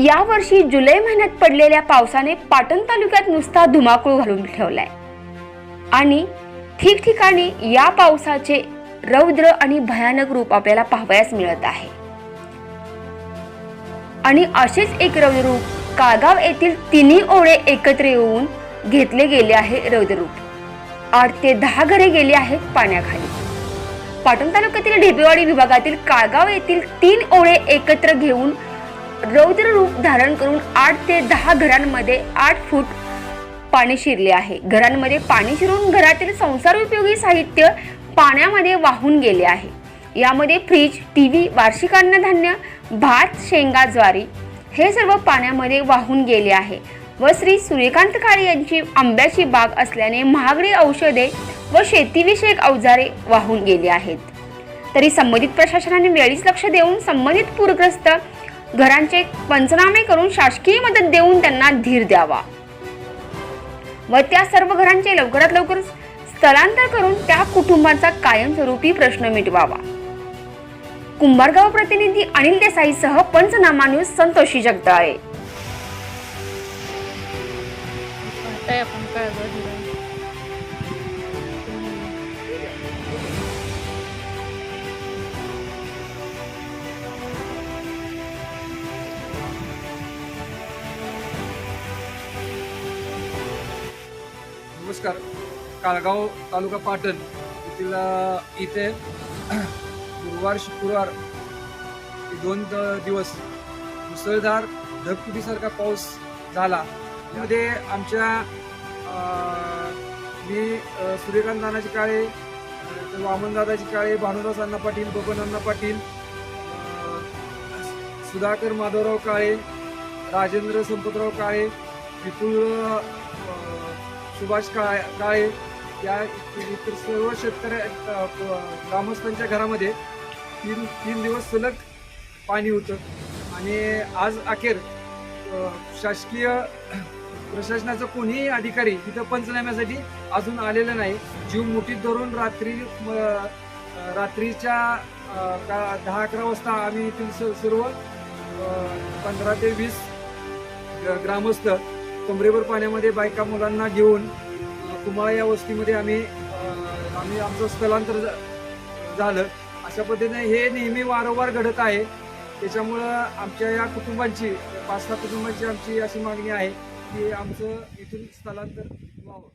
यावर्षी जुलै महिन्यात पडलेल्या पावसाने पाटण तालुक्यात नुसता धुमाकूळ घालून ठेवलाय. आणि ठिकठिकाणी या पावसाचे रौद्र आणि भयानक रूप आपल्याला पाहावयास मिळत आहे. आणि असेच एक रौद्ररूप काळगाव येथील तिन्ही ओळे एकत्र येऊन घेतले गेले आहे रौद्ररूप आठ ते दहा घरे गेली आहेत पाण्याखाली. पाटण तालुक्यातील ढेपेवाडी विभागातील काळगाव येथील तीन ओळे एकत्र घेऊन रौद्र रूप धारण करून आठ ते दहा घरांमध्ये आठ फूट पाणी शिरले आहे. घरांमध्ये पाणी शिरून घरातील संसार उपयोगी साहित्य पाण्यामध्ये वाहून गेले आहे. यामध्ये फ्रीज टी व्ही वार्षिक अन्नधान्य भात शेंगा ज्वारी हे सर्व पाण्यामध्ये वाहून गेले आहे व श्री सूर्यकांत काळे यांची आंब्याची बाग असल्याने महागडी औषधे व शेतीविषयक अवजारे वाहून गेली आहेत. तरी संबंधित प्रशासनाने वेळीच लक्ष देऊन संबंधित पूरग्रस्त घरांचे पंचनामे करून शासकीय मदत देऊन त्यांना धीर द्यावा. व त्या सर्व घरांचे लवकरात लवकर स्थलांतर करून त्या कुटुंबाचा कायमस्वरूपी प्रश्न मिटवावा. कुंभारगाव प्रतिनिधी अनिल देसाईसह पंचनामा न्यूज संतोषी जगदाळे पुरस्कार काळगाव नमस्कार. काळगाव तालुका पाटण येथील इथे गुरुवार शुक्रवार दोन दिवस मुसळधार ढगफुटीसारखा पाऊस झाला. त्यामध्ये आमच्या मी सूर्यकांत नानाजी काळे वामनदादाजी काळे भानुदास अण्णा पाटील बबन अण्णा पाटील सुधाकर माधवराव काळे राजेंद्र संपतराव काळे विपुल सुभाष काळे काळे या इतर सर्व शेतकऱ्या ग्रामस्थांच्या घरामध्ये. तीन तीन दिवस सलग पाणी होतं. आणि आज अखेर शासकीय प्रशासनाचं कोणीही अधिकारी तिथं पंचनाम्यासाठी अजून आलेलं नाही. जीव मुठीत धरून रात्री रात्रीच्या का- दहा अकरा वाजता आम्ही येथील स- सर्व पंधरा ते वीस ग्रामस्थ कमरेवर पाण्यामध्ये बायका मुलांना घेऊन कुमाळा या वस्तीमध्ये आम्ही आम्ही आमचं स्थलांतर झालं. अशा पद्धतीने हे नेहमी वारंवार घडत आहे. त्याच्यामुळं आमच्या या कुटुंबांची पाच सहा कुटुंबांची आमची अशी मागणी आहे की आमचं इथून स्थलांतर व्हावं.